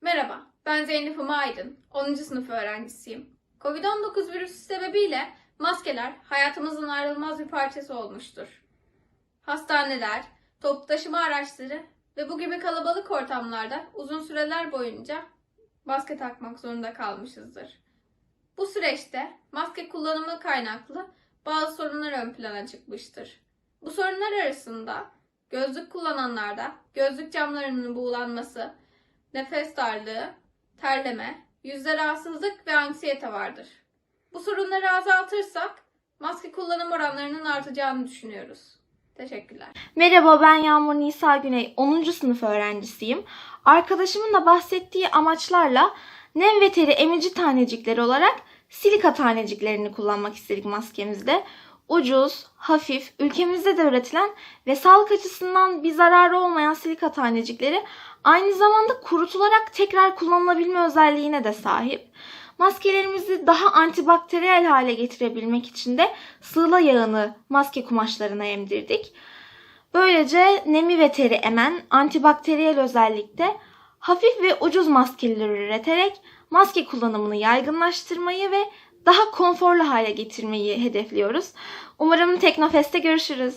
Merhaba, ben Zeynep Huma Aydın, 10. sınıf öğrencisiyim. Covid-19 virüsü sebebiyle maskeler hayatımızın ayrılmaz bir parçası olmuştur. Hastaneler, toplu taşıma araçları ve bu gibi kalabalık ortamlarda uzun süreler boyunca maske takmak zorunda kalmışızdır. Bu süreçte maske kullanımı kaynaklı bazı sorunlar ön plana çıkmıştır. Bu sorunlar arasında gözlük kullananlarda gözlük camlarının buğulanması, nefes darlığı, terleme, yüzde rahatsızlık ve anksiyete vardır. Bu sorunları azaltırsak maske kullanım oranlarının artacağını düşünüyoruz. Teşekkürler. Merhaba ben Yağmur Nisa Güney 10. sınıf öğrencisiyim. Arkadaşımın da bahsettiği amaçlarla nem ve teri emici tanecikleri olarak silika taneciklerini kullanmak istedik maskemizde. Ucuz, hafif, ülkemizde de üretilen ve sağlık açısından bir zararı olmayan silika tanecikleri aynı zamanda kurutularak tekrar kullanılabilme özelliğine de sahip. Maskelerimizi daha antibakteriyel hale getirebilmek için de sığla yağını maske kumaşlarına emdirdik. Böylece nemi ve teri emen antibakteriyel özellikte hafif ve ucuz maskeler üreterek maske kullanımını yaygınlaştırmayı ve daha konforlu hale getirmeyi hedefliyoruz. Umarım Teknofest'te görüşürüz.